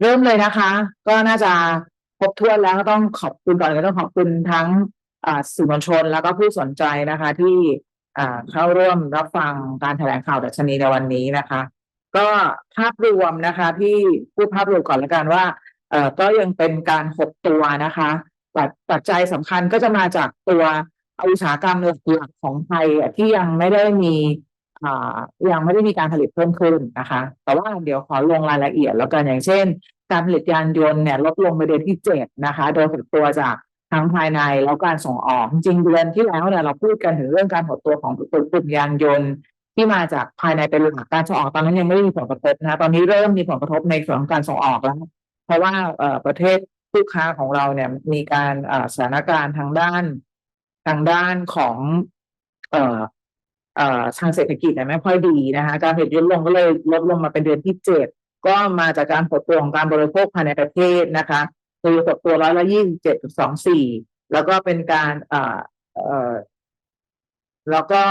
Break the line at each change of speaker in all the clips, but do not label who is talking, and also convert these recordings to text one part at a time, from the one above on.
เริ่มเลยนะคะ ก็น่าจะครบถ้วนแล้วก็ต้องขอบคุณก่อนก็ต้องขอบคุณทั้งสื่อมวลชนแล้วก็ผู้สนใจนะคะ ที่เข้าร่วมรับฟังการแถลงข่าวดัชนีในวันนี้นะคะ ก็ภาพรวมนะคะ ที่พูดภาพรวมก่อนละกันว่าก็ยังเป็นการหดตัวนะคะปัจจัยสำคัญก็จะมาจากตัวอุตสาหกรรมหลักของไทยที่ยังไม่ได้มี ยังไม่ได้มีการผลิตเพิ่มขึ้นนะคะ แต่ว่าเดี๋ยวขอลงรายละเอียดแล้วกันอย่างเช่น การผลิตยานยนต์เนี่ยลดลงไปเดือนที่เจ็ดนะคะ โดยหดตัวจากทั้งภายในแล้วการส่งออกจริงเดือนที่แล้วเนี่ยเราพูดกันถึงเรื่องการหดตัวของกลุ่มยานยนต์ที่มาจากภายในเป็นหลักการส่งออกตอนนั้นยังไม่ได้มีผลกระทบนะตอนนี้เริ่มมีผลกระทบในส่วนของการส่งออกแล้ว เพราะว่าเอ่อประเทศคู่ค้าของเราเนี่ยมีการอ่าสถานการณ์ทางด้านทางด้านของเอ่อ ทางเศรษฐกิจไม่ค่อยดีนะคะการผลิตลดลงก็เลยลดลงมาเป็นเดือนที่เจ็ดก็มาจากการหดตัวของการบริโภคภายในประเทศนะคะคือหดตัวร้อยละยี่สิบเจ็ดจุดสองสี่แล้วก็เป็นการเอ่อเอ่อแล้วก็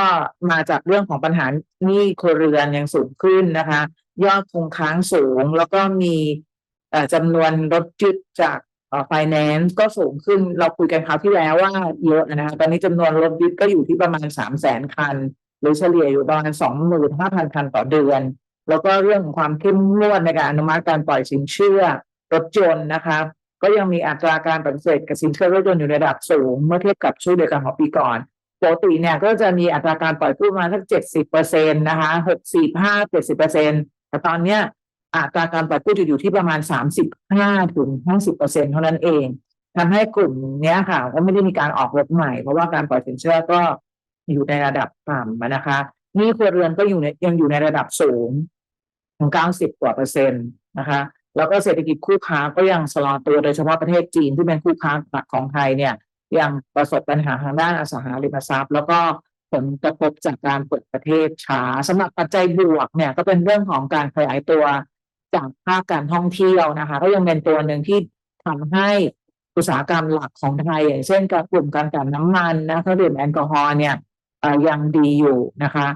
มาจากเรื่องของปัญหาหนี้ครัวเรือนยังสูงขึ้นนะคะ ยอดคงค้างสูง แล้วก็มีเอ่อจำนวนรถยึดจากเอ่อไฟแนนซ์ก็สูงขึ้นเราคุยกันคราวที่แล้วว่าเยอะนะคะตอนนี้จำนวนรถยึดก็อยู่ที่ประมาณสามแสนคัน หรือเฉลี่ยอยู่ประมาณสองหมื่นห้าพันคันต่อเดือน แล้วก็เรื่องของความเข้มงวดในการอนุมัติการปล่อยสินเชื่อรถยนต์นะคะก็ยังมีอัตราการปฏิเสธกับสินเชื่อรถยนต์อยู่ในระดับสูง เมื่อเทียบกับช่วงเดียวกันของปีก่อนปกติเนี่ยก็จะมีอัตราการปล่อยกู้มาสักเจ็ดสิบเปอร์เซ็นต์นะคะหกสี่ห้าเจ็ดสิบเปอร์เซ็นต์แต่ตอนเนี้ยอัตราการปล่อยกู้จะอยู่ที่ประมาณสามสิบห้าถึงห้าสิบเปอร์เซ็นต์เท่านั้นเองทำให้กลุ่มเนี้ยค่ะก็ไม่ได้มีการออกรถใหม่ เพราะว่าการปล่อยสินเชื่อก็ อยู่ในระดับต่ำนะคะนี้ครัวเรือนก็อยู่ในยังอยู่ในระดับสูงถึงเก้าสิบกว่าเปอร์เซ็นต์นะคะแล้วก็เศรษฐกิจคู่ค้าก็ยังชะลอตัวโดยเฉพาะประเทศจีนที่เป็นคู่ค้าหลักของไทยเนี่ยยังประสบปัญหาทางด้านอสังหาริมทรัพย์ แล้วก็ผลกระทบจากการเปิดประเทศช้าสำหรับปัจจัยบวกเนี่ยก็เป็นเรื่องของการขยายตัวจากภาคการท่องเที่ยวนะคะ ก็ยังเป็นตัวหนึ่งที่ทำให้อุตสาหกรรมหลักของไทยอย่างเช่นการกลุ่มการกันน้ำมันนะเครื่องดื่มแอลกอฮอล์เนี่ย ยังดีอยู่นะคะ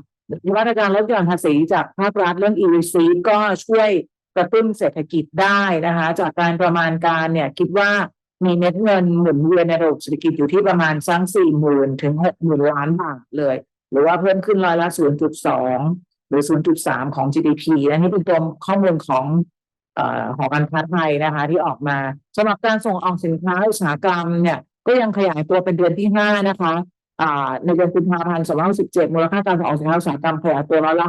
มาตรการลดหย่อนภาษีจากภาครัฐเรื่อง EVC ก็ช่วยกระตุ้นเศรษฐกิจได้นะคะ จากการประมาณการเนี่ยคิดว่ามีเม็ดเงินหมุนเวียนในระบบเศรษฐกิจอยู่ที่ประมาณสักสี่หมื่นถึงหกหมื่นล้านบาทเลย หรือว่าเพิ่มขึ้นร้อยละศูนย์จุดสองหรือศูนย์จุดสามของ GDP และนี่เป็นตัวข้อมูลของเอ่อหอการค้าไทยนะคะ ที่ออกมาสำหรับการส่งออกสินค้าอุตสาหกรรมเนี่ยก็ยังขยายตัวเป็นเดือนที่ห้านะคะ ในเดือนกุมภาพันธ์2567มูลค่าการส่งออกสินค้าอุตสาหกรรมขยายตัวร้อยละ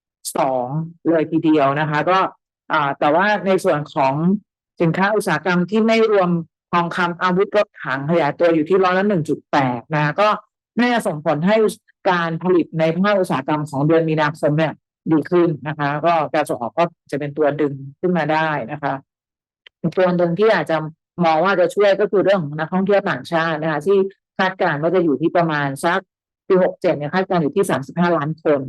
5.2 เลยทีเดียวนะคะ ก็แต่ว่าในส่วนของสินค้าอุตสาหกรรมที่ไม่รวมทองคำอาวุธรถถังขยายตัวอยู่ที่ร้อยละ1.8นะคะก็น่าจะส่งผลให้การผลิตในภาคอุตสาหกรรมของเดือนมีนาคมเนี่ยดีขึ้นนะคะ ก็การส่งออกก็จะเป็นตัวดึงขึ้นมาได้นะคะตัวหนึ่งที่อาจจะมองว่าจะช่วยก็คือเรื่องของนักท่องเที่ยวต่างชาตินะคะที่ คาดการณ์ว่าจะอยู่ที่ประมาณสักปีหกเจ็ดเนี่ยคาดการณ์อยู่ที่สามสิบห้าล้านคน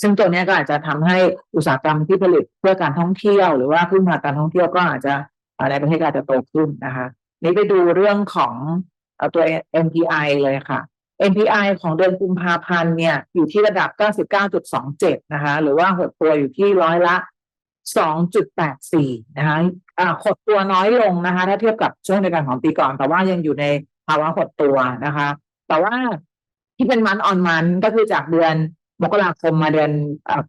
ซึ่งตัวนี้ก็อาจจะทำให้อุตสาหกรรมที่ผลิตเพื่อการท่องเที่ยว หรือว่าพึ่งพาการท่องเที่ยวก็อาจจะอ่อในประเทศก็อาจจะโตขึ้นนะคะนี่ไปดูเรื่องของตัว NPI เลยค่ะ NPI ของเดือนกุมภาพันธ์เนี่ยอยู่ที่ระดับ 99.27 นะคะ หรือว่าหดตัวอยู่ที่ร้อยละ 2.84 นะคะอ่าหดตัวน้อยลงนะคะ ถ้าเทียบกับช่วงเดียวกันของปีก่อน แต่ว่ายังอยู่ใน ภาวะหดตัวนะคะ แต่ว่าที่เป็นมันออนมันก็คือจากเดือนมกราคมมาเดือน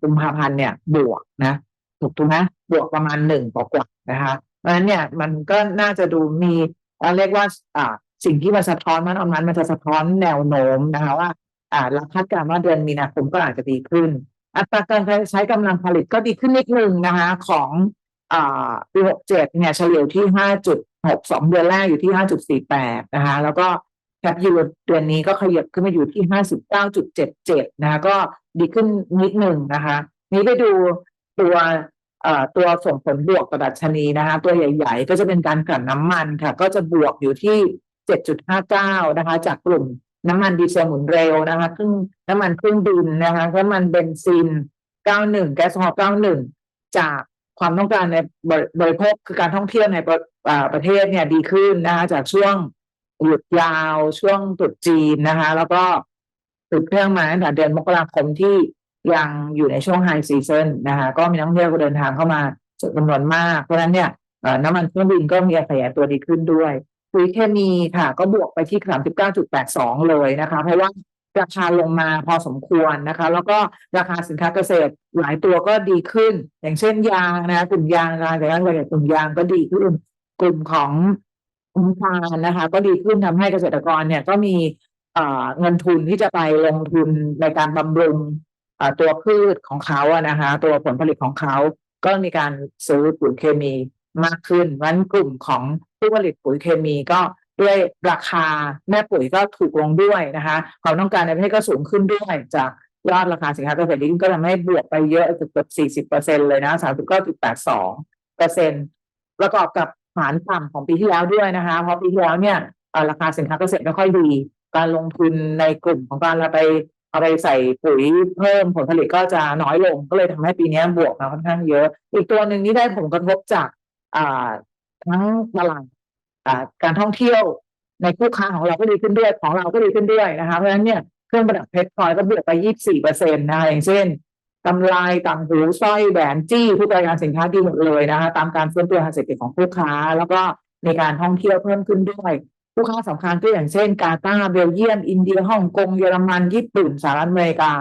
กุมภาพันธ์เนี่ย บวกนะถูกถูกไหมบวกประมาณหนึ่งกว่านะคะเพราะฉะนั้นเนี่ยมันก็น่าจะดูมีเอ่อเรียกว่าอ่าสิ่งที่มันสะท้อนมันออนมันมันจะสะท้อนแนวโน้มนะคะว่า อ่าเราคาดการณ์ว่าเดือนมีนาคมก็อาจจะดีขึ้น อัตราการใช้กำลังผลิตก็ดีขึ้นนิดนึงนะคะ ของอ่าปีหกเจ็ดเนี่ยเฉลี่ยที่ห้าจุด หกสองเดือนแรกอยู่ที่ห้าจุดสี่แปดนะคะ แล้วก็แคปยูโรเดือนนี้ก็ขยับขึ้นมาอยู่ที่ห้าสิบเก้าจุดเจ็ดเจ็ดนะคะก็ดีขึ้นนิดหนึ่งนะคะ นี้ไปดูตัวเอ่อตัวส่งผลบวกต่อดัชนีนะคะ ตัวใหญ่ ๆ ก็จะเป็นการกลั่นน้ำมันค่ะ ก็จะบวกอยู่ที่เจ็ดจุดห้าเก้านะคะ จากกลุ่มน้ำมันดีเซลหมุนเร็วนะคะเครื่องน้ำมันเครื่องบินนะคะน้ำมันเบนซิน91แก๊สโซฮอล์91จาก ความต้องการในบริบริโภคคือการท่องเที่ยวในประประเทศเนี่ยดีขึ้นนะคะจากช่วงหยุดยาวช่วงตรุษจีนนะคะ แล้วก็ติดเครื่องมาตั้งแต่เดือนมกราคมที่ยังอยู่ในช่วงไฮซีซันนะคะก็มีนักท่องเที่ยวเดินทางเข้ามาจำนวนมาก เพราะฉะนั้นเนี่ยน้ำมันเครื่องบินก็มีขยายตัวดีขึ้นด้วยปุ๋ยเคมีค่ะ ก็บวกไปที่39.82เลยนะคะ เพราะว่า ราคาลงมาพอสมควรนะคะ แล้วก็ราคาสินค้าเกษตรหลายตัวก็ดีขึ้น อย่างเช่นยางนะกลุ่มยางรายแต่ละรายกลุ่มยางก็ดีขึ้น กลุ่มของน้ำตาลนะคะ ก็ดีขึ้นทำให้เกษตรกรเนี่ยก็มีเงินทุนที่จะไปลงทุนในการบำรุงตัวพืชของเขาอะนะคะ ตัวผลผลิตของเขาก็มีการซื้อปุ๋ยเคมีมากขึ้นเพราะฉะนั้นกลุ่มของผู้ผลิตปุ๋ยเคมีก็ ด้วยราคาแม่ปุ๋ยก็ถูกลงด้วยนะคะความต้องการในประเทศก็สูงขึ้นด้วยจากยอดราคาสินค้าเกษตรดีขึ้นก็ทำให้บวกไปเยอะเกือบสี่สิบเปอร์เซ็นเลยนะสามสิบเก้าจุดแปดสองเปอร์เซ็นประกอบกับฐานต่ำของปีที่แล้วด้วยนะคะ เพราะปีที่แล้วเนี่ยราคาสินค้าเกษตรไม่ค่อยดี การลงทุนในกลุ่มของการเราไปเอาไปใส่ปุ๋ยเพิ่มผลผลิตก็จะน้อยลงก็เลยทำให้ปีนี้บวกมาค่อนข้างเยอะ อีกตัวหนึ่งที่ได้ผลกระทบจากทั้งตลาด การท่องเที่ยวในคู่ค้าของเราก็ดีขึ้นด้วยของเราก็ดีขึ้นด้วยนะคะเพราะฉะนั้นเนี่ยเครื่องประดับเพชรพลอยก็บวกไป 24เปอร์เซ็นต์นะคะอย่างเช่นกำไรต่างหูสร้อยแหวนจี้ทุกรายการสินค้าดีหมดเลยนะคะตามการฟื้นตัวทางเศรษฐกิจของคู่ค้า แล้วก็ในการท่องเที่ยวเพิ่มขึ้นด้วยคู่ค้าสำคัญก็อย่างเช่น กาตาร์เบลเยียม อินเดียฮ่องกงเยอรมันญี่ปุ่นสหรัฐอเมริกา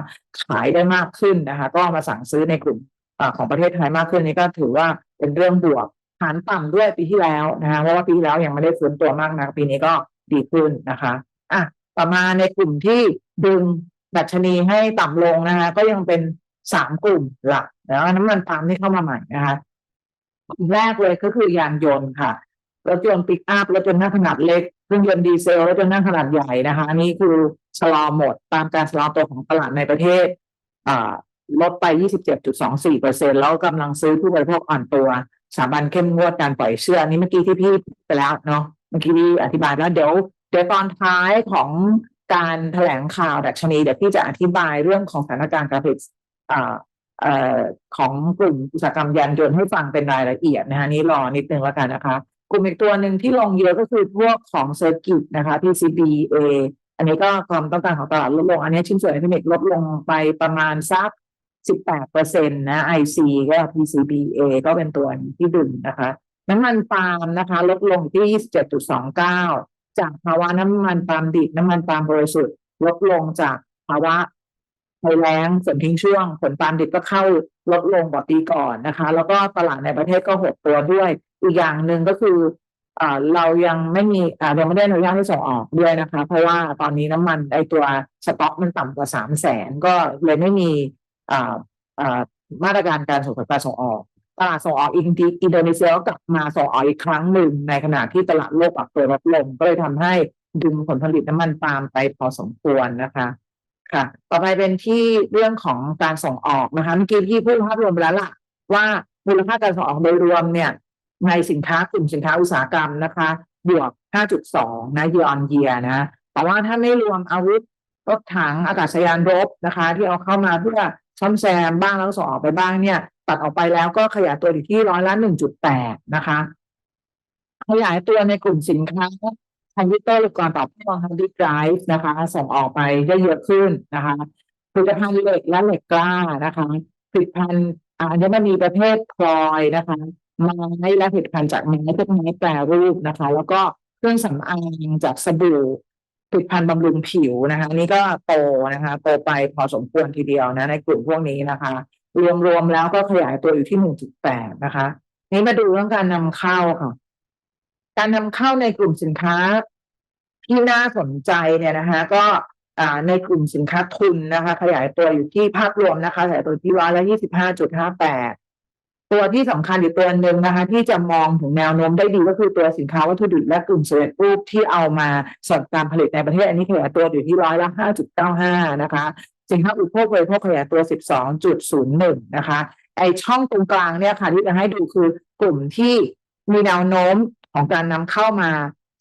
ขายได้มากขึ้นนะคะ ก็มาสั่งซื้อในกลุ่มอของประเทศไทยมากขึ้นนี่ก็ถือว่าเป็นเรื่องบวก ฐานต่ำด้วยปีที่แล้วนะคะเพราะว่าปีที่แล้วยังไม่ได้ฟื้นตัวมากนะปีนี้ก็ดีขึ้นนะคะอะต่อมาในกลุ่มที่ดึงดัชนีให้ต่ำลงนะคะก็ยังเป็นสามกลุ่มหลักแล้วน้ำมันปาล์มที่เข้ามาใหม่นะคะกลุ่มแรกเลยก็คือยานยนต์ค่ะรถยนต์ปิกอัพรถยนต์หน้าขนาดเล็กเครื่องยนต์ดีเซลรถยนต์หน้าขนาดใหญ่นะคะอันนี้คือชะลอหมดตามการชะลอตัวของตลาดในประเทศอ่าลดไป 27.24เปอร์เซ็นแล้วกำลังซื้อผู้บริโภคอ่อนตัว สถาบันเข้มงวดการปล่อยเชื่ออันนี้เมื่อกี้ที่พี่พูดไปแล้วเนาะเมื่อกี้พี่อธิบายแล้วเดี๋ยวเดี๋ยวตอนท้ายของการแถลงข่าวดัชนีเดี๋ยวพี่จะอธิบายเรื่องของสถานการณ์การผลิตอ่าเอ่อของกลุ่มอุตสาหกรรมยานยนต์ให้ฟังเป็นรายละเอียดนะคะนี่รอนิดนึงแล้วกันนะคะ กลุ่มอีกตัวหนึ่งที่ลงเยอะก็คือพวกของเซอร์กิตนะคะ PCBA อันนี้ก็ความต้องการของตลาดลดลง อันนี้ชิ้นส่วนอิเล็กทรอนิกส์ลดลงไปประมาณสัก 18เปอร์เซ็นต์นะ IC ก็ PCBA ก็เป็นตัวที่ดึงนะคะน้ำมันปาล์มนะคะ ลดลงที่27.29จากภาวะน้ำมันปาล์มดิบน้ำมันปาล์มบริสุทธิ์ ลดลงจากภาวะภัยแล้งฝนทิ้งช่วง ผลปาล์มดิบก็เข้าลดลงกว่าปีก่อนนะคะ แล้วก็ตลาดในประเทศก็หดตัวด้วย อีกอย่างหนึ่งก็คืออเรายังไม่มีอ่ายังไม่ได้อนุญาตให้ส่งออกด้วยนะคะ เพราะว่าตอนนี้น้ำมันไอตัวสต็อกมันต่ำกว่าสามแสนก็เลยไม่มี มาตรการการส่งการส่งออกตลาดส่งออกอินีอินโดนีเซียก็กลับมาส่งออกอีกครั้งหนึ่งในขณะที่ตลาดโลกปรับตัวลดลงก็เลยทำให้ดึงผลผลิตน้ำมันปาล์มไปพอสมควรนะคะค่ะ ต่อไปเป็นที่เรื่องของการส่งออกนะคะเมื่อกี้พี่พูดภาพรวมไปแล้วล่ะ ว่ามูลค่าการส่งออกโดยรวมเนี่ย ในสินค้ากลุ่มสินค้าอุตสาหกรรมนะคะ บวก 5.2 นะ year on year นะ แต่ว่าถ้าไม่รวมอาวุธรถถังอากาศยานรบนะคะ ที่เอาเข้ามาเพื่อ ซ่อมแซมบ้างแล้วส่งออกไปบ้างเนี่ย ตัดออกไปแล้วก็ขยายตัวอยู่ที่ร้อยละ1.8นะคะ ขยายตัวในกลุ่มสินค้าคอมพิวเตอร์อุปกรณ์ตอบโต้ฮาร์ดดิสก์ไดรฟ์นะคะ ส่งออกไปได้เยอะขึ้นนะคะผลิตภัณฑ์เหล็กและเหล็กกล้านะคะผลิตภัณฑ์อัญมณีประเภทพลอยนะคะไม้และผลิตภัณฑ์จากไม้พวกไม้แปรรูปนะคะ แล้วก็เครื่องสำอางจากสบู่ ผลิตภัณฑ์บำรุงผิวนะคะอันนี่ก็โตนะคะโตไปพอสมควรทีเดียวนะในกลุ่มพวกนี้นะคะ รวมๆแล้วก็ขยายตัวอยู่ที่หนึ่งจุดแปดนะคะ นี้มาดูเรื่องการนำเข้าค่ะ การนำเข้าในกลุ่มสินค้าที่น่าสนใจเนี่ยนะคะ ก็ในกลุ่มสินค้าทุนนะคะ ขยายตัวอยู่ที่ภาพรวมนะคะขยายตัวที่ร้อยละยี่สิบห้าจุดห้าแปด ตัวที่สำคัญอีกตัวหนึ่งนะคะ ที่จะมองถึงแนวโน้มได้ดีก็คือตัวสินค้าวัตถุดิบและกลุ่มเสร็จรูปที่เอามาสอดการผลิตในประเทศอันนี้ขยายตัวอยู่ที่ร้อยละห้าจุดเก้าห้านะคะสินค้าอุปโภคบริโภคขยายตัวสิบสองจุดศูนย์หนึ่งนะคะไอช่องตรงกลางเนี่ยค่ะที่จะให้ดูคือกลุ่มที่มีแนวโน้มของการนำเข้ามา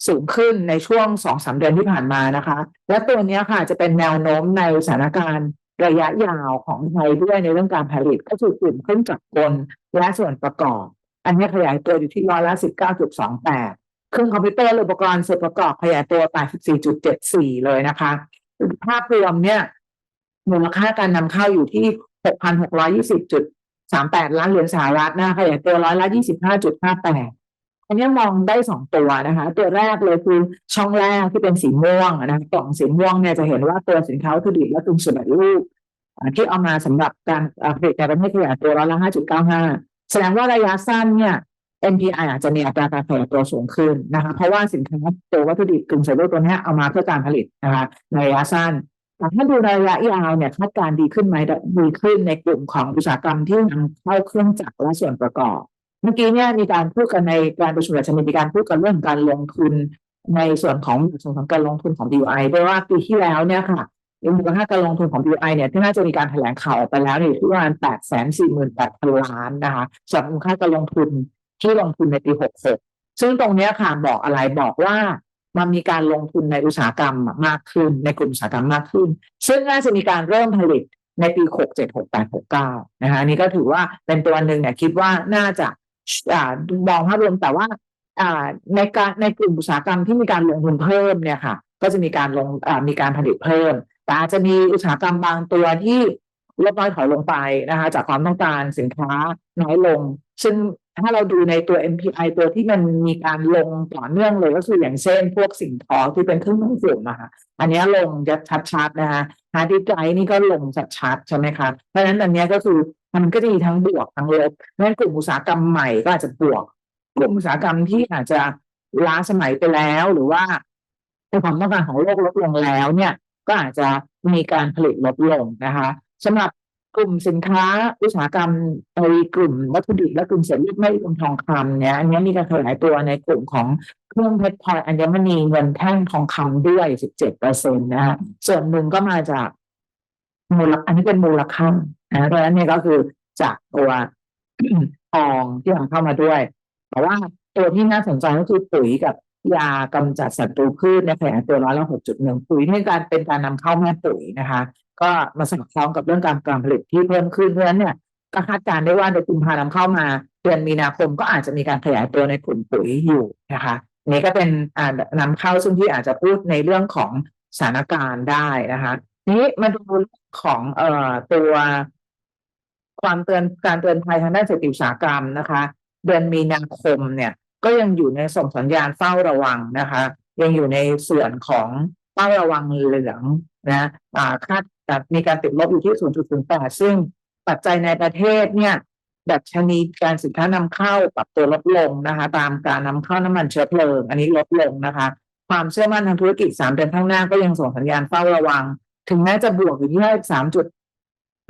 สูงขึ้นในช่วงสองสามเดือนที่ผ่านมานะคะ และตัวนี้ค่ะจะเป็นแนวโน้มในสถานการณ์ ระยะยาวของไทยด้วยในเรื่องการผลิตก็คือกลุ่มเครื่องจักรกลและส่วนประกอบ อันนี้ขยายตัวอยู่ที่ร้อยละสิบเก้าจุดสองแปดเครื่องคอมพิวเตอร์อุปกรณ์ส่วนประกอบขยายตัวแปดสิบสี่จุดเจ็ดสี่เลยนะคะภาพรวมเนี่ยมูลค่าการนำเข้าอยู่ที่6,620จุดสามแปดล้านเหรียญสหรัฐนะคะขยายตัวร้อยละยี่สิบห้าจุดห้าแปด อันนี้มองได้สองตัวนะคะ ตัวแรกเลยคือช่องแรกที่เป็นสีม่วงนะคะกล่องสีม่วงเนี่ยจะเห็นว่าตัวสินค้าวัตถุดิบและกลุ่มส่วนแบ่งรูปที่เอามาสำหรับการผลิตในประเทศขยายตัวร้อยละห้าจุดเก้าห้าแสดงว่าระยะสั้นเนี่ย NPI อาจจะมีอัตราการขยายตัวสูงขึ้นนะคะ เพราะว่าสินค้าตัววัตถุดิบกลุ่มเซลล์ตัวนี้เอามาเพื่อการผลิตนะคะในระยะสั้นแต่ถ้าดูในระยะยาวเนี่ยคาดการณ์ดีขึ้นไหมดีขึ้นในกลุ่มของอุตสาหกรรมที่นำเข้าเครื่องจักรและส่วนประกอบ มื่อกี้เนี่ยมีการพูดกันในการประชุมดัชนีมีการพูดกันเรื่องการลงทุนในส่วนของส่วนของการลงทุนของ BOI ด้วยว่าปีที่แล้วเนี่ยค่ะมูลค่าการลงทุนของ BOI เนี่ยที่น่าจะมีการแถลงข่าวออกไปแล้วเนี่ยอยู่ที่ประมาณแปดแสนสี่หมื่นแปดพันล้านนะคะสำหรับมูลค่าการลงทุนที่ลงทุนในปีหกหกซึ่งตรงเนี้ยค่ะบอกอะไรบอกว่ามันมีการลงทุนในอุตสาหกรรมมากขึ้น ในกลุ่มอุตสาหกรรมมากขึ้น ซึ่งน่าจะมีการเริ่มผลิตในปีหกเจ็ดหกแปดหกเก้านะคะนนี้ก็ถือว่าเป็นตัวหนึ่งเนี่ยคิดว่าน่าจะ มองภาพรวมแต่ว่าในการในกลุ่มอุตสาหกรรมที่มีการลงทุนเพิ่มเนี่ยค่ะ ก็จะมีการลงมีการผลิตเพิ่ม แต่อาจจะมีอุตสาหกรรมบางตัวที่ลดน้อยถอยลงไปนะคะ จากความต้องการสินค้าน้อยลง ซึ่งถ้าเราดูในตัว MPI ตัวที่มันมีการลงต่อเนื่องเลยก็คืออย่างเช่น พวกสิ่งทอที่เป็นเครื่องมือฝุ่นนะคะอันนี้ลงจะชัดๆนะคะฮาร์ดดิสก์ไดรฟ์นี่ก็ลงชัดๆใช่ไหมคะเพราะฉะนั้นอันนี้ก็คือมันก็จะมีทั้งบวกทั้งลบเพราะฉะนั้นกลุ่มอุตสาหกรรมใหม่ก็อาจจะบวก กลุ่มอุตสาหกรรมที่อาจจะล้าสมัยไปแล้วหรือว่าในความต้องการของโลกลดลงแล้วเนี่ย ก็อาจจะมีการผลิตลดลงนะคะสำหรับ กลุ่มสินค้าอุตสาหกรรมไอ้กลุ่มวัตถุดิบและกลุ่มเศษรีดไม่รวมทองคำเนี่ยอันนี้มีการขยายตัวในกลุ่มของเครื่องเพชรพลอยอัญมณีเงินแท่งทองคำด้วย 17เปอร์เซ็นต์นะฮะส่วนหนึ่งก็มาจากมูลอันนี้เป็นมูลค่านะเพราะฉะนั้นเนี่ยก็คือจากตัวทองที่นำเข้ามาด้วย แต่ว่าตัวที่น่าสนใจก็คือปุ๋ยกับยากำจัดศัตรูพืชในแผงตัวร้อยละหกจุดหนึ่งปุ๋ยในการเป็นการนำเข้าแม่ปุ๋ยนะคะ ก็มาสอดคล้องกับเรื่องการการผลิตที่เพิ่มขึ้นเพราะฉะนั้นเนี่ยก็คาดการได้ว่าในกุมภานธ์นำเข้ามาเดือนมีนาคมก็อาจจะมีการขยายตัวในกลุ่มปุ๋ยอยู่นะคะนนี้ก็เป็นอ่านำเข้าซึ่งที่อาจจะพูดในเรื่องของสถานการณ์ได้นะคะนี้มาดูของเอ่อตัวความเตือนการเตือนภัยทางด้านเศรษฐกิจอุตสาหกรรมนะคะ เดือนมีนาคมเนี่ย ก็ยังอยู่ในส่งสัญญาณเฝ้าระวังนะคะ ยังอยู่ในส่วนของเฝ้าระวังเหลืองนะคาด จะมีการติดลบอยู่ที่ 0.08 ซึ่งปัจจัยในประเทศเนี่ยดัชนีการสินค้านำเข้าปรับตัวลดลงนะคะ ตามการนำเข้าน้ำมันเชื้อเพลิง อันนี้ลดลงนะคะ ความเชื่อมั่นทางธุรกิจสามเดือนข้างหน้าก็ยังส่งสัญญาณเฝ้าระวัง ถึงแม้จะบวกอยู่ที่สามจุด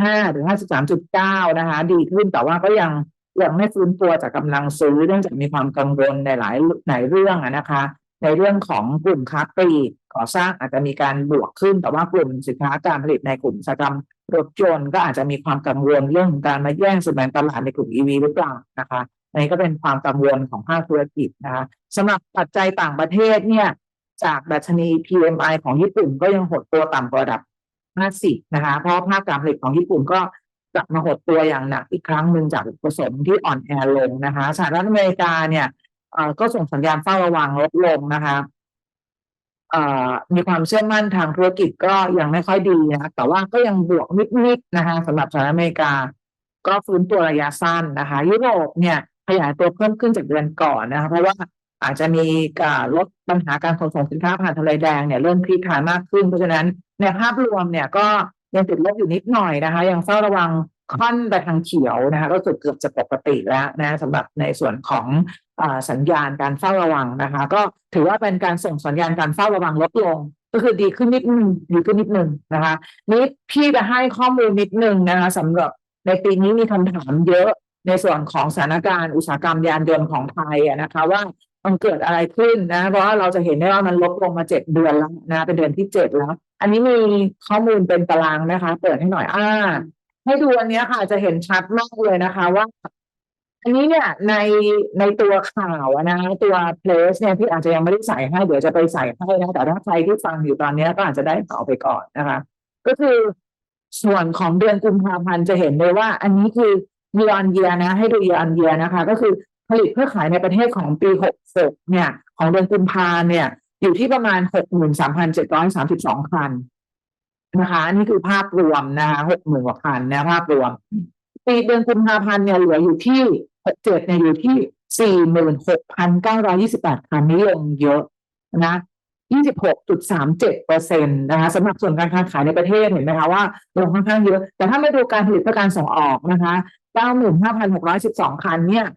ห้าถึงห้าสิบสามจุดเก้านะคะ ดีขึ้นแต่ว่าก็ยังยังไม่ฟื้นตัวจากกำลังซื้อเนื่องจากมีความกังวลในหลายหลายเรื่องนะคะ ในเรื่องของกลุ่มค้าปลีก ก่อสร้างอาจจะมีการบวกขึ้น แต่ว่ากลุ่มสินค้าการผลิตในกลุ่มอุตสาหกรรมรถยนต์ก็อาจจะมีความกังวลเรื่องของการมาแย่งส่วนแบ่งตลาดในกลุ่ม EV หรือเปล่านะคะอันนี้ก็เป็นความกังวลของภาคธุรกิจนะคะสำหรับปัจจัยต่างประเทศเนี่ยจากดัชนี PMI ของญี่ปุ่นก็ยังหดตัวต่ำกว่าระดับ 50 นะคะ เพราะภาคการผลิตของญี่ปุ่นก็กลับมาหดตัวอย่างหนักอีกครั้งหนึ่งจากอุปสงค์ที่อ่อนแอลงนะคะสหรัฐอเมริกาเนี่ยก็ส่งสัญญาณเฝ้าระวังลดลงนะคะ มีความเชื่อมั่นทางธุรกิจก็ยังไม่ค่อยดีนะแต่ว่าก็ยังบวกนิดๆนะคะสำหรับสหรัฐอเมริกา ก็ฟื้นตัวระยะสั้นนะคะ ยุโรปเนี่ยขยายตัวเพิ่มขึ้นจากเดือนก่อนนะคะเพราะว่าอาจจะมีการลดปัญหาการขนส่งสินค้าผ่านทะเลแดงเนี่ยเริ่มคลี่คลายมากขึ้น เพราะฉะนั้นในภาพรวมเนี่ยก็ยังติดลบอยู่นิดหน่อยนะคะ ยังเฝ้าระวัง ค่อนไปทางเขียวนะคะก็เกือบเกือบจะปกติแล้วนะสำหรับในส่วนของอสัญญาณการเฝ้าระวังนะคะ ก็ถือว่าเป็นการส่งสัญญาณการเฝ้าระวังลดลง ก็คือดีขึ้นนิดนึงดีขึ้นนิดนึงนะคะนี่พี่จะให้ข้อมูลนิดนึงนะคะสำหรับในปีนี้มีคำถามเยอะในส่วนของสถานการณ์อุตสาหกรรมยานยนต์ของไทยอะนะคะว่ามันเกิดอะไรขึ้นนะ เพราะว่าเราจะเห็นได้ว่ามันลดลงมาเจ็ดเดือนแล้วนะ เป็นเดือนที่เจ็ดแล้ว อันนี้มีข้อมูลเป็นตารางนะคะ เปิดให้หน่อยอ่า ให้ดูอันนี้ค่ะจะเห็นชัดมากเลยนะคะว่า อันนี้เนี่ยในในตัวข่าวนะตัวเพลสเนี่ยที่อาจจะยังไม่ได้ใส่ให้เดี๋ยวจะไปใส่ให้นะแต่ถ้าใครที่ฟังอยู่ตอนนี้ก็อาจจะได้ต่อไปก่อนนะคะ ก็คือส่วนของเดือนกุมภาพันธ์จะเห็นเลยว่า อันนี้คือ year on year นะ ให้ดู year on year นะคะ ก็คือผลิตเพื่อขายในประเทศของปี 66 เนี่ย ของเดือนกุมภาเนี่ย อยู่ที่ประมาณ 63,732 คัน นะคะนี่คือภาพรวมนะคะ60,000กว่าคันนะภาพรวม ปีเดือนกุมภาพันธ์เนี่ยเหลืออยู่ที่หกเจ็ดเนี่ยอยู่ที่สี่หมื่นหกพันเก้าร้อยี่สิบแปดคันนี่ลงเยอะนะยี่สิบหกจุดสามเจ็ดเปอร์เซ็นต์นะคะสำหรับส่วนการค้าขายในประเทศเห็นไหมคะว่าลงค่อนข้างเยอะ แต่ถ้าไม่ดูการผลิตเพื่อการส่งออกนะคะเก้าหมื่นห้าพันหกร้อยสิบสองคันเนี่ย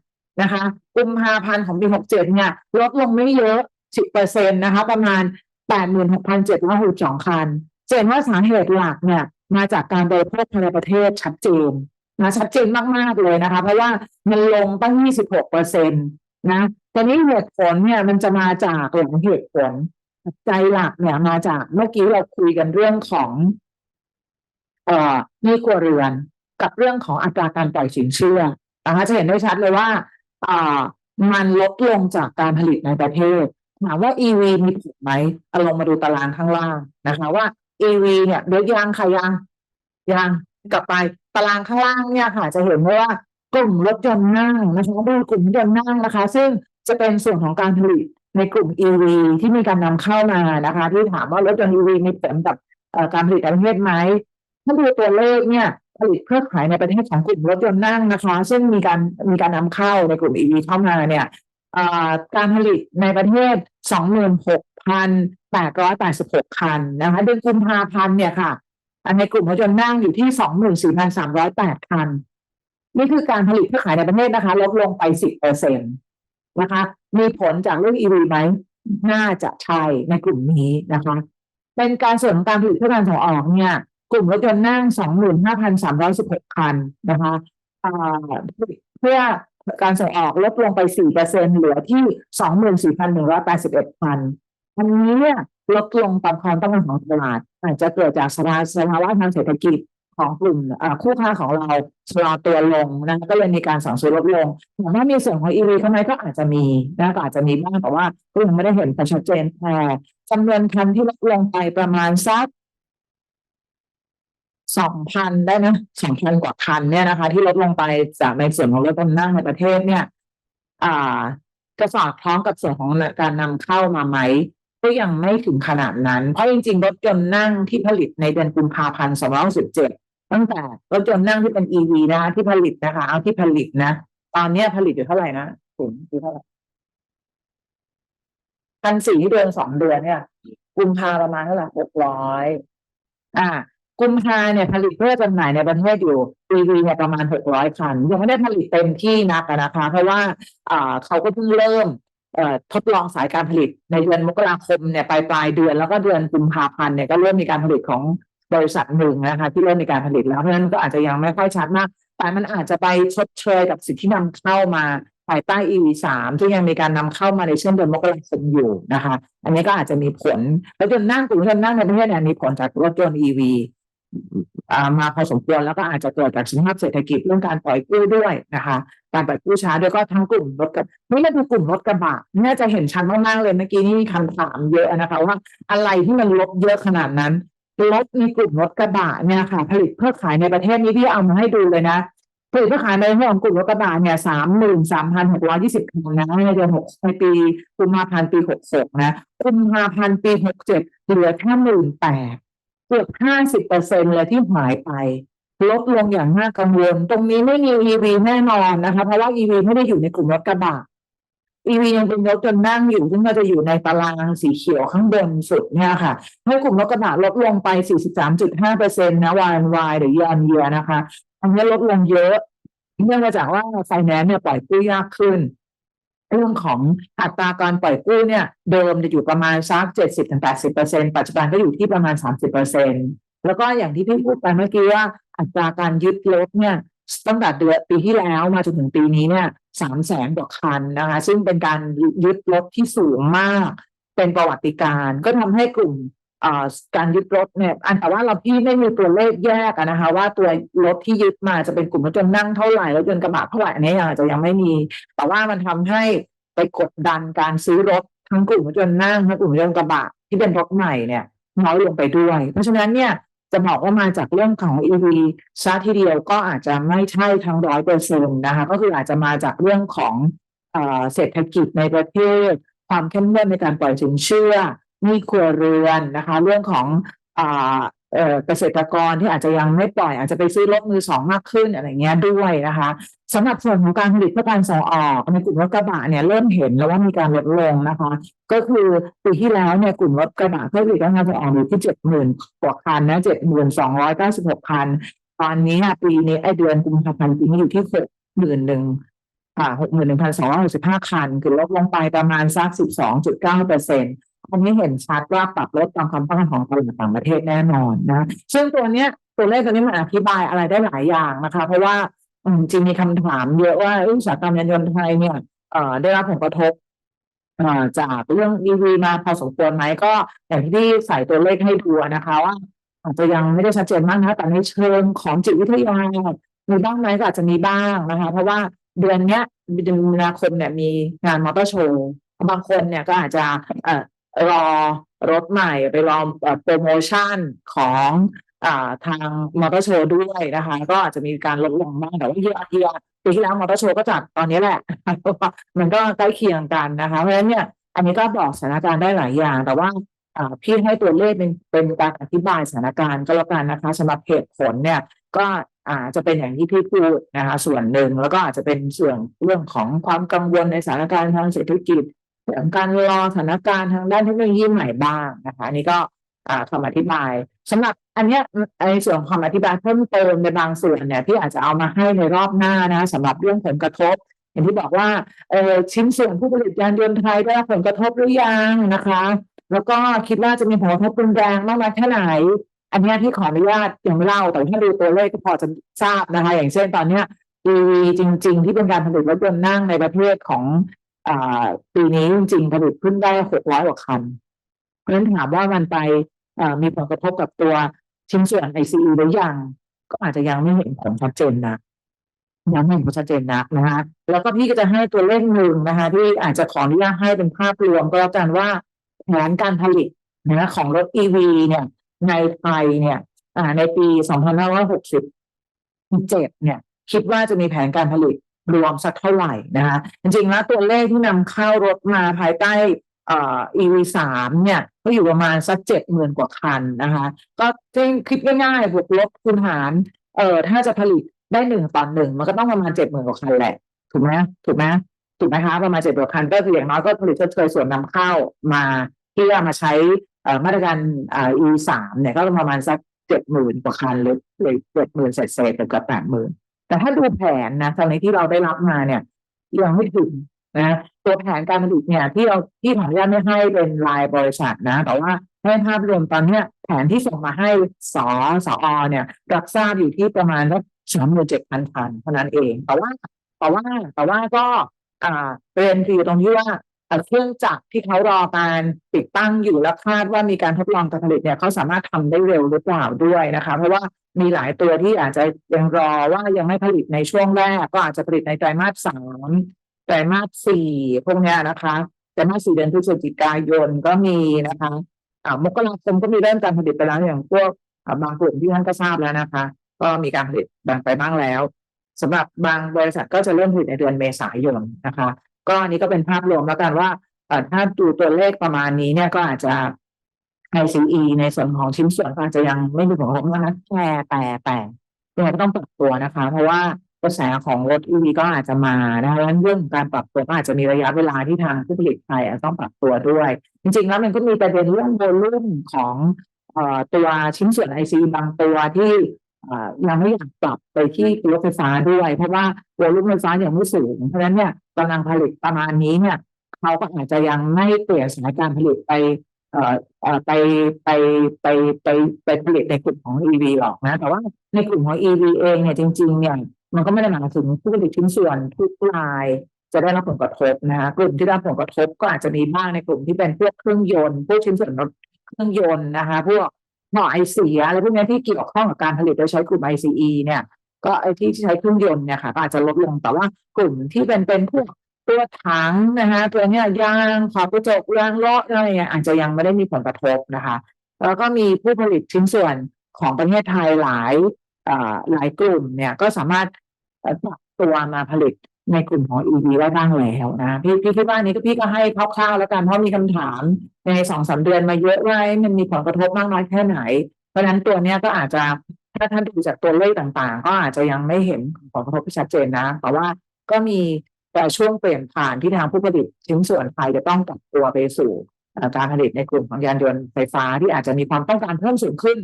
นะคะกุมภาพันธ์ของปีหกเจ็ดเนี่ยลดลงไม่เยอะสิบเปอร์เซ็นต์นะคะประมาณแปดหมื่นหกพันเจ็ดร้อยหกสองคัน เห็นว่าสาเหตุหลักเนี่ย มาจากการบริโภคภายในประเทศชัดเจนนะชัดเจนมาก ๆ เลยนะคะ เพราะว่ามันลงตั้ง 26เปอร์เซ็นต์นะแต่นี้เหตุผลเนี่ยมันจะมาจากหลายเหตุผลปัจจัยหลักเนี่ยมาจากเมื่อกี้เราคุยกันเรื่องของเอ่อนี้ครัวเรือนกับเรื่องของอัตราการปล่อยสินเชื่อนะคะจะเห็นได้ชัดเลยว่าอ่ามันลดลงจากการผลิตในประเทศถามว่า EV มีผลไหมเอาลงมาดูตารางข้างล่างนะคะ ว่า EV เนี่ยเดี๋ยวยางค่ะยางยางกลับไปตารางข้างล่างเนี่ยค่ะ จะเห็นว่ากลุ่มรถยนต์นั่งนะคะดูกลุ่มรถยนต์นั่งนะคะ ซึ่งจะเป็นส่วนของการผลิตในกลุ่ม EV ที่มีการนำเข้ามานะคะ ที่ถามว่ารถยนต์ EV มีผลกับเอ่อการผลิตในประเทศไหมถ้าดูตัวเลขเนี่ยผลิตเพื่อขายในประเทศของกลุ่มรถยนต์นั่งนะคะ ซึ่งมีการมีการนำเข้าในกลุ่ม EV เข้ามาเนี่ย การผลิตในประเทศ 26,886 คันนะคะเดือนกุมภาพันธ์เนี่ยค่ะในกลุ่มรถยนต์นั่งอยู่ที่ 24,308 คัน นี่คือการผลิตเพื่อขายในประเทศนะคะ ลดลงไป 10เปอร์เซ็นต์นะคะ มีผลจากเรื่อง EV ไหม น่าจะใช่ในกลุ่มนี้นะคะ เป็นการส่วนของการผลิตเพื่อการส่งออกเนี่ย กลุ่มรถยนต์นั่ง 25,316 คันนะคะอ่าเพื่อ การส่งออกลดลงไป 4%เหลือที่ 24,181คันอันนี้เนี่ยลดลงตามความต้องการของตลาด อาจจะเกิดจากสภาวะสภาวะทางเศรษฐกิจของกลุ่มคู่ค้าของเราชะลอตัวลงนะก็เลยมีการสั่งซื้อลดลงถามว่ามีส่วนของ EV เข้าไหมก็อาจจะมีนะก็อาจจะมีบ้างแต่ว่าก็ยังไม่ได้เห็นชัดเจนแต่จำนวนคันที่ลดลงไปประมาณสัก สองพันได้นะสองพันกว่าคันเนี่ยนะคะ ที่ลดลงไปจากในส่วนของรถยนต์นั่งในประเทศเนี่ย อ่าจะสอดคล้องกับส่วนของการนำเข้ามาไหม ก็ยังไม่ถึงขนาดนั้น เพราะจริงๆ รถยนต์นั่งที่ผลิตในเดือนกุมภาพันธ์2567ตั้งแต่รถยนต์นั่งที่เป็น EV นะคะที่ผลิตนะคะ เอาที่ผลิตนะ ตอนเนี้ยผลิตอยู่เท่าไหร่นะถึงอยู่เท่าไหร่พันสี่ที่เดือนสองเดือนเนี่ย กุมภาประมาณเท่าไหร่หกร้อยอ่า กุมภาเนี่ยผลิตเพื่อจำหน่ายในประเทศอยู่ EV เนี่ยประมาณหกร้อยคัน ยังไม่ได้ผลิตเต็มที่นักนะคะ เพราะว่าเขาก็เพิ่งเริ่มทดลองสายการผลิตในเดือนมกราคมเนี่ยปลายปลายเดือนแล้วก็เดือนกุมภาพันธ์เนี่ยก็เริ่มมีการผลิตของบริษัทหนึ่งนะคะที่เริ่มมีการผลิตแล้วเพราะฉะนั้นก็อาจจะยังไม่ค่อยชัดมาก แต่มันอาจจะไปชดเชยกับสิ่งที่นำเข้ามาภายใต้ EV สามที่ยังมีการนำเข้ามาในช่วงเดือนมกราคมอยู่นะคะ อันนี้ก็อาจจะมีผลรถยนต์นั่งกลุ่มรถยนต์นั่งในประเทศเนี่ยมีผลจากรถยนต์ EV มาพอสมควรแล้วก็อาจจะเกิดจากสภาพเศรษฐกิจเรื่องการปล่อยกู้ด้วยนะคะ การปล่อยกู้ช้าด้วยก็ทั้งกลุ่มรถกับนี่เราดูกลุ่มรถกระบะน่าจะเห็นชัดมากๆเลยเมื่อกี้นี่มีคำถามเยอะนะคะ ว่าอะไรที่มันลดเยอะขนาดนั้นรถในกลุ่มรถกระบะเนี่ยค่ะ ผลิตเพื่อขายในประเทศนี้ที่เอามาให้ดูเลยนะผลิตเพื่อขายในเรื่องของกลุ่มรถกระบะเนี่ยสามหมื่นสามพันหกร้อยยี่สิบคันนะในเดือนหกในปีกุมภาพันธ์ปีหกหกนะกุมภาพันธ์ปีหกเจ็ดเหลือแค่หมื่นแปด เกือบห้าสิบเปอร์เซ็นเลยที่หายไป ลดลงอย่างน่ากังวล ตรงนี้ไม่มี EV แน่นอนนะคะ เพราะว่า EV ไม่ได้อยู่ในกลุ่มรถกระบะ EV ยังเป็นรถจนนั่งอยู่ ซึ่งก็จะอยู่ในตารางสีเขียวข้างบนสุดเนี่ยค่ะ ให้กลุ่มรถกระบะลดลงไป 43.5เปอร์เซ็นะวานวายหรือ year on Y นะคะอันนี้ลดลงเยอะ เนื่องมาจากว่าไฟแนนซ์เนี่ยปล่อยกู้ยากขึ้น เรื่องของอัตราการปล่อยกู้เนี่ย เดิมจะอยู่ประมาณสักเจ็ดสิบถึงแปดสิบเปอร์เซ็นปัจจุบันก็อยู่ที่ประมาณสามสิบเปอร์เซ็นแล้วก็อย่างที่พี่พูดไปเมื่อกี้ว่าอัตราการยึดรถเนี่ยตั้งแต่เดือนปีที่แล้วมาจนถึงปีนี้เนี่ยสามแสนกว่าคันนะคะ ซึ่งเป็นการยึดรถที่สูงมาก เป็นประวัติการ ก็ทำให้กลุ่ม การยึดรถเนี่ยอันแต่ว่าเราพี่ไม่มีตัวเลขแยกนะคะว่าตัวรถที่ยึดมาจะเป็นกลุ่มรถยนต์นั่งเท่าไหร่รถยนต์กระบะเท่าไหร่อันนี้อาจจะยังไม่มี แต่ว่ามันทำให้ไปกดดันการซื้อรถทั้งกลุ่มรถยนต์นั่งทั้งกลุ่มรถยนต์กระบะที่เป็นรถใหม่เนี่ยน้อยลงไปด้วย เพราะฉะนั้นเนี่ยจะบอกว่ามาจากเรื่องของ EV ซะทีเดียวก็อาจจะไม่ใช่ทั้งร้อยเปอร์เซ็นต์นะคะก็คืออาจจะมาจากเรื่องของเอ่อเศรษฐกิจในประเทศ ความเข้มงวดในการปล่อยสินเชื่อ หนี้ครัวเรือนนะคะ เรื่องของเกษตรกรที่อาจจะยังไม่ปล่อย อาจจะไปซื้อรถมือสองมากขึ้นอะไรเงี้ยด้วยนะคะสำหรับส่วนของการผลิตเพื่อการส่งออกในกลุ่มรถกระบะเนี่ยเริ่มเห็นแล้วว่ามีการลดลงนะคะ ก็คือปีที่แล้วเนี่ยกลุ่มรถกระบะเพื่อผลิตการส่งออกอยู่ที่เจ็ดหมื่นกว่าคันนะเจ็ดหมื่นสองร้อยเก้าสิบหกคัน ตอนนี้ปีนี้ไอเดือนกุมภาพันธ์ปีนี้อยู่ที่หกหมื่นหนึ่งอ่าหกหมื่นหนึ่งพันสองร้อยหกสิบห้าคัน คือลดลงไปประมาณสักสิบสองจุดเก้าเปอร์เซ็นต์ อันนี้เห็นชัดว่าปรับลดตามความต้องการของตลาดต่างประเทศแน่นอนนะ ซึ่งตัวเนี้ยตัวเลขตัวนี้มันอธิบายอะไรได้หลายอย่างนะคะ เพราะว่าจริงมีคำถามเยอะว่าอุตสาหกรรมยานยนต์ไทยเนี่ยเอ่อได้รับผลกระทบอ่าจากเรื่อง EV มาพอสมควรไหมก็อย่างที่ใส่ตัวเลขให้ดูนะคะว่าอาจจะยังไม่ได้ชัดเจนมากนะแต่ในเชิงของจิตวิทยามีบ้างไหมก็อาจจะมีบ้างนะคะ เพราะว่าเดือนเนี้ยเดือนมีนาคมเนี่ยมีงานมอเตอร์โชว์บางคนเนี่ยก็อาจจะเอ่อ รอรถใหม่ไปรอโปรโมชั่นของอทางมอเตอร์โชว์ด้วยนะคะ ก็อาจจะมีการลดลงบ้างแต่ว่าเยอะเยอะปีที่แล้วมอเตอร์โชว์ก็จัดตอนนี้แหละ มันก็ใกล้เคียงกันนะคะ เพราะฉะนั้นเนี่ยอันนี้ก็บอกสถานการณ์ได้หลายอย่าง แต่ว่าอ่าพี่ให้ตัวเลขเป็นเป็นการอธิบายสถานการณ์ก็แล้วกันนะคะสำหรับเหตุผลเนี่ยก็อาจจะเป็นอย่างที่พี่พูดนะคะส่วนหนึ่งแล้วก็อาจจะเป็นส่วนเรื่องของความกังวลในสถานการณ์ทางเศรษฐกิจ เรื่องการรอสถานการณ์ทางด้านเทคโนโลยีใหม่บ้างนะคะอันนี้ก็อ่าคำอธิบายสำหรับอันเนี้ยในส่วนของคำอธิบายเพิ่มเติมในบางส่วนเนี่ยพี่อาจจะเอามาให้ในรอบหน้านะสำหรับเรื่องผลกระทบ อย่างที่บอกว่าเออชิ้นส่วนผู้ผลิตยานยนต์ไทยได้รับผลกระทบหรือยังนะคะ แล้วก็คิดว่าจะมีผลกระทบรุนแรงมากน้อยแค่ไหน อันนี้ที่ขออนุญาตยังไม่เล่าแต่ถ้าดูตัวเลขก็พอจะทราบนะคะ อย่างเช่นตอนเนี้ย EV จริง ๆ ที่เป็นการผลิตรถยนต์นั่งในประเทศของ ปีนี้จริงๆผลิตขึ้นได้หกร้อยกว่าคัน เพราะฉะนั้นถามว่ามันไปมีผลกระทบกับตัวชิ้นส่วน ICE หรือยัง ก็อาจจะยังไม่เห็นผลชัดเจนนะยังไม่เห็นผลชัดเจนนักนะคะแล้วก็พี่ก็จะให้ตัวเลขหนึ่งนะคะ ที่อาจจะขออนุญาตให้เป็นภาพรวมก็แล้วกันว่าแผนการผลิตนะของรถ EV เนี่ย ในไทยเนี่ยอ่าในปี 2567 เนี่ย คิดว่าจะมีแผนการผลิต รวมสักเท่าไหร่นะคะ จริงๆแล้วตัวเลขที่นำเข้ารถมาภายใต้เอ่อ EV สามเนี่ยก็อยู่ประมาณสักเจ็ดหมื่นกว่าคันนะคะ ก็คิดง่ายๆบวกลบคูณหารเอ่อถ้าจะผลิตได้หนึ่งต่อหนึ่งมันก็ต้องประมาณเจ็ดหมื่นกว่าคันแหละ ถูกไหมถูกไหมถูกไหมคะประมาณเจ็ดหมื่นคันก็คืออย่างน้อยก็ผลิตชดเชยส่วนนำเข้ามาที่จะมาใช้มาตรการอ่า E สามเนี่ยก็ประมาณสักเจ็ดหมื่นกว่าคันหรือเจ็ดหมื่นเศษเศษๆเกือบแปดหมื่น แต่ถ้าดูแผนนะตอนนี้ที่เราได้รับมาเนี่ยยังไม่ถึงนะตัวแผนการผลิตเนี่ย ที่เราที่ขออนุญาตไม่ให้เป็นรายบริษัทนะ แต่ว่าให้ภาพรวมตอนเนี้ยแผนที่ส่งมาให้สอสอเนี่ย รับทราบอยู่ที่ประมาณสักสามหมื่นเจ็ดพันคันเท่านั้นเอง แต่ว่าแต่ว่าแต่ว่าก็อ่าประเด็นคือตรงที่ว่า เครื่องจักรที่เขารอการติดตั้งอยู่และคาดว่ามีการทดลองการผลิตเนี่ยเขาสามารถทำได้เร็วหรือเปล่าด้วยนะคะ เพราะว่ามีหลายตัวที่อาจจะยังรอว่ายังไม่ผลิตในช่วงแรก ก็อาจจะผลิตในไตรมาสสามไตรมาสสี่พวกเนี้ยนะคะไตรมาสสี่เดือนพฤศจิกายนก็มีนะคะอ่ามกราคมก็มีเริ่มการผลิตไปแล้วอย่างพวกบางกลุ่มที่ท่านก็ทราบแล้วนะคะ ก็มีการผลิตแบ่งไปบ้างแล้วสำหรับบางบริษัทก็จะเริ่มผลิตในเดือนเมษายนนะคะ ก็อันนี้ก็เป็นภาพรวมแล้วกันว่าถ้าดูตัวเลขประมาณนี้เนี่ยก็อาจจะ ICE ในส่วนของชิ้นส่วนก็อาจจะยังไม่มีผลกระทบมากนะแต่แต่แต่ยังไงก็ต้องปรับตัวนะคะ เพราะว่ากระแสของรถ EV ก็อาจจะมานะคะดังนั้นเรื่องของการปรับตัวก็อาจจะมีระยะเวลาที่ทางผู้ผลิตไทยต้องปรับตัวด้วย จริงๆแล้วมันก็มีประเด็นเรื่องโวลุ่มของตัวชิ้นส่วน IC บางตัวที่ เอ่อยังไม่อยากปรับไปที่รถไฟฟ้าด้วย เพราะว่าโวลุ่มไฟฟ้ายังไม่สูง เพราะฉะนั้นเนี่ยกำลังผลิตประมาณนี้เนี่ยเขาก็อาจจะยังไม่เปลี่ยนสายการผลิตไปเอ่อเอ่อไปไปไปไปไปผลิตในกลุ่มของ EV หรอกนะ แต่ว่าในกลุ่มของ EV เองเนี่ยจริง ๆ เนี่ยมันก็ไม่ได้หมายถึงผู้ผลิตชิ้นส่วนทุกรายจะได้รับผลกระทบนะคะกลุ่มที่ได้รับผลกระทบก็อาจจะมีบ้างในกลุ่มที่เป็นพวกเครื่องยนต์พวกชิ้นส่วนรถเครื่องยนต์นะคะพวก หน่อไอเสียอะไรพวกนี้ที่เกี่ยวข้องกับการผลิตโดยใช้กลุ่ม ICE เนี่ยก็ไอที่ใช้เครื่องยนต์เนี่ยค่ะอาจจะลดลงแต่ว่ากลุ่มที่เป็นเป็นพวกตัวถังนะคะตัวเนี้ยยางขอบกระจกยางล้ออะไรเงี้ยอาจจะยังไม่ได้มีผลกระทบนะคะ แล้วก็มีผู้ผลิตชิ้นส่วนของประเทศไทยหลายอ่าหลายกลุ่มเนี่ยก็สามารถปรับตัวมาผลิต ในกลุ่มของ EV ได้บ้างแล้วนะพี่พี่คิดว่านี้ก็พี่ก็ให้คร่าวๆแล้วกันเพราะมีคำถามในสองสามเดือนมาเยอะว่ามันมีผลกระทบมากน้อยแค่ไหน เพราะฉะนั้นตัวเนี้ยก็อาจจะถ้าท่านดูจากตัวเลขต่างๆ ก็อาจจะยังไม่เห็นผลกระทบที่ชัดเจนนะ แต่ว่าก็มีแต่ช่วงเปลี่ยนผ่านที่ทางผู้ผลิตชิ้นส่วนไทยจะต้องปรับตัวไปสู่การผลิตในกลุ่มของยานยนต์ไฟฟ้าที่อาจจะมีความต้องการเพิ่มสูงขึ้น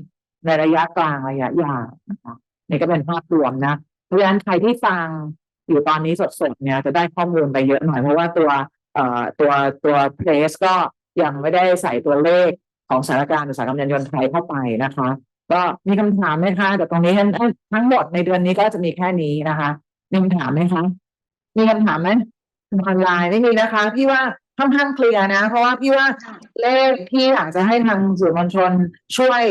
ในระยะกลางระยะยาวนะคะนี่ก็เป็นภาพรวมนะเพราะฉะนั้นใครที่ฟัง อยู่ตอนนี้สดๆเนี่ยจะได้ข้อมูลไปเยอะหน่อยเพราะว่าตัวตัวตัวเพลสก็ยังไม่ได้ใส่ตัวเลขของสถานการณ์อุตสาหกรรมยานยนต์ไทยเข้าไปนะคะ ก็มีคำถามไหมคะแต่ตรงนี้ทั้งหมดในเดือนนี้ก็จะมีแค่นี้นะคะมีคำถามไหมคะมีคำถามไหมออนไลน์ไม่มีนะคะ พี่ว่าค่อนข้างเคลียร์นะ เพราะว่าพี่ว่าเลขที่อยากจะให้ทางสื่อมวลชนช่วย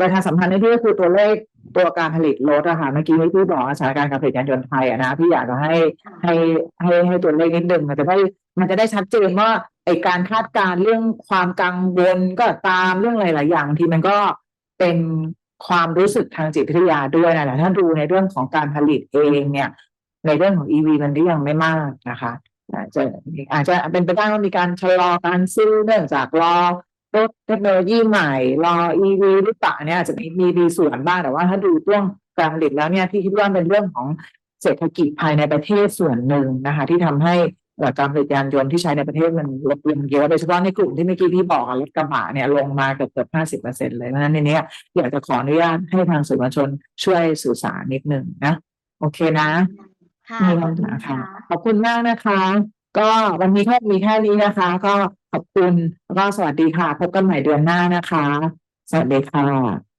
ประชาสัมพันธ์ให้พี่ก็คือตัวเลข ตัวการผลิตรถอะค่ะเมื่อกี้ที่พี่บอกว่าสถานการณ์การผลิตยานยนต์ไทยอะนะพี่อยากจะให้ให้ให้ให้ตัวเลขนิดนึงมันจะได้มันจะได้ชัดเจนว่าไอการคาดการณ์เรื่องความกังวลก็ตามเรื่องหลาย ๆ อย่างที่มันก็เป็นความรู้สึกทางจิตวิทยาด้วยนะแต่ถ้าดูในเรื่องของการผลิตเองเนี่ย ในเรื่องของ EV มันก็ยังไม่มากนะคะอาจจะอาจจะเป็นไปได้ว่ามีการชะลอการซื้อเนื่องจากรอ รถเทคโนโลยีใหม่ รอ EV หรือเปล่าเนี่ยอาจจะมีมีมีส่วนบ้างแต่ว่าถ้าดูเรื่องการผลิตแล้วเนี่ยพี่คิดว่าเป็นเรื่องของเศรษฐกิจภายในประเทศส่วนหนึ่งนะคะ ที่ทำให้เอ่อการผลิตยานยนต์ที่ใช้ในประเทศมันลดลงเยอะโดยเฉพาะในกลุ่มที่เมื่อกี้พี่บอกอะรถกระบะเนี่ยลงมาเกือบเกือบห้าสิบเปอร์เซ็นต์เลยเพราะฉะนั้นในเนี้ยอยากจะขออนุญาตให้ทางสื่อมวลชนช่วยสื่อสารนิดหนึ่งนะ โอเคนะ
ค่ะ
มี
ขอบ
คำ
คุณ
ถามค่ะ
ค่ะ
ขอบคุณมากนะคะ ก็วันนี้แค่มีแค่นี้นะคะ ก็ขอบคุณแล้วก็สวัสดีค่ะ พบกันใหม่เดือนหน้านะคะ สวัสดีค่ะ